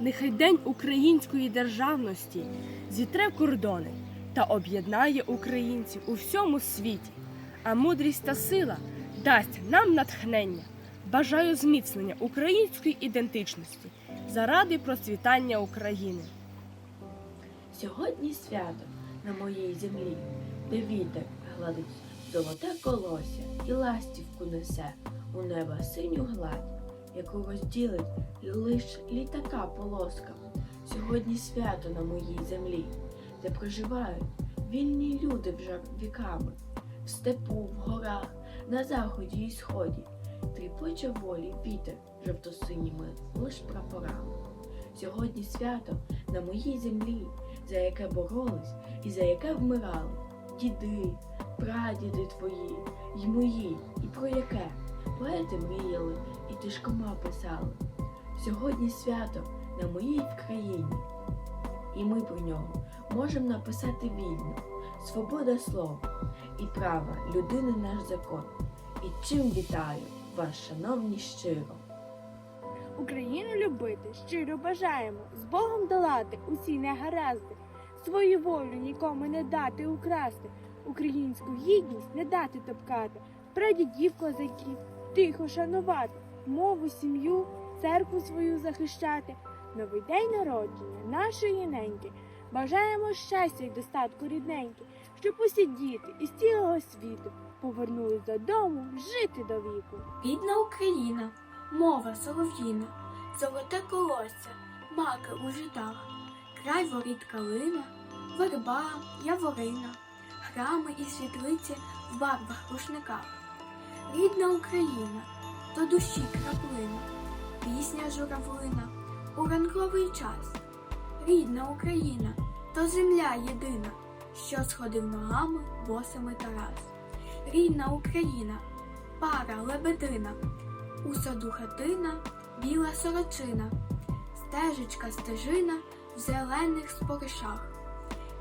Нехай День української державності зітре кордони та об'єднає українців у всьому світі, а мудрість та сила дасть нам натхнення. Бажаю зміцнення української ідентичності заради процвітання України. Сьогодні свято на моїй землі, де вітер гладить золоте колося і ластівку несе у неба синю гладь, яку розділить лиш літака полоска. Сьогодні свято на моїй землі, де проживають вільні люди вже віками, в степу, в горах, на заході і сході, тріпоче волі вітер жовто-синіми лиш прапорами. Сьогодні свято на моїй землі, за яке боролись і за яке вмирали діди, прадіди твої, й мої, і про яке поети мріяли і тишкома писали. Сьогодні свято на моїй країні, і ми про нього можемо написати вільно, свобода слова і права людини наш закон. І чим вітаю вас, шановні щиро. Україну любити щиро бажаємо, з Богом долати усі негаразди, свою волю нікому не дати украсти, українську гідність не дати топкати, прадідів козаків тихо шанувати, мову, сім'ю, церкву свою захищати. Новий день народження нашої неньки. Бажаємо щастя й достатку рідненьки, щоб усі діти із цілого світу повернулись додому жити до віку. Рідна Україна, мова солов'їна, золоте колосся, маки у житах, край воріт калина, верба, яворина, храми і світлиці в барвах рушниках. Рідна Україна, то душі краплина, пісня журавлина, у ранковий час. Рідна Україна, то земля єдина, що сходив ногами босими Тарас. Рідна Україна, пара лебедина, у саду хатина, біла сорочина, стежечка стежина в зелених споришах.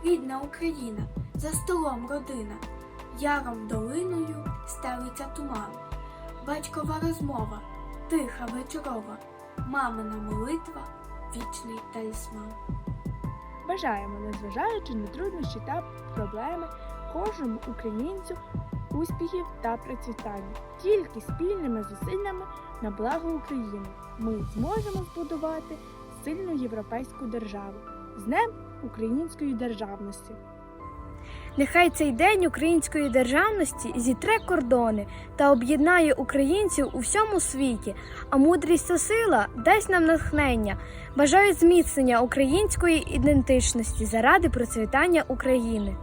Рідна Україна, за столом родина, яром долиною стелиться туман. Батькова розмова, тиха вечорова, мамина молитва, вічний талісман. Бажаємо, незважаючи на труднощі та проблеми, кожному українцю успіхів та процвітання. Тільки спільними зусиллями на благо України ми зможемо збудувати сильну європейську державу з Днем української державності. Нехай цей день української державності зітре кордони та об'єднає українців у всьому світі, а мудрість та сила дасть нам натхнення. Бажаю зміцнення української ідентичності заради процвітання України.